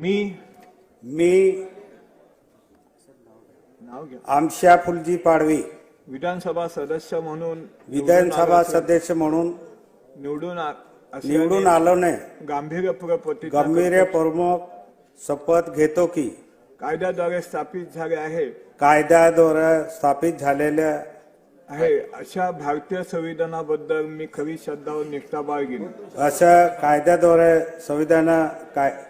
मी मी नाव घ्या. आमशा फुलजी पाडवी. विधानसभा सदस्य म्हणून विधानसभा सदस्य म्हणून निवडून आ- असल्याने निवडून आलो ने गांभीर्यपूर्वक प्रतिज्ञा गंभीर प्रमुख शपथ घेतो की कायद्याद्वारे स्थापित झाले आहे. कायद्याद्वारे स्थापित झालेल्या आहे. अशा भारतीय संविधानाबद्दल मी खरी श्रद्धा व निष्ठा बाळगीन. अशा कायद्याद्वारे संविधान काय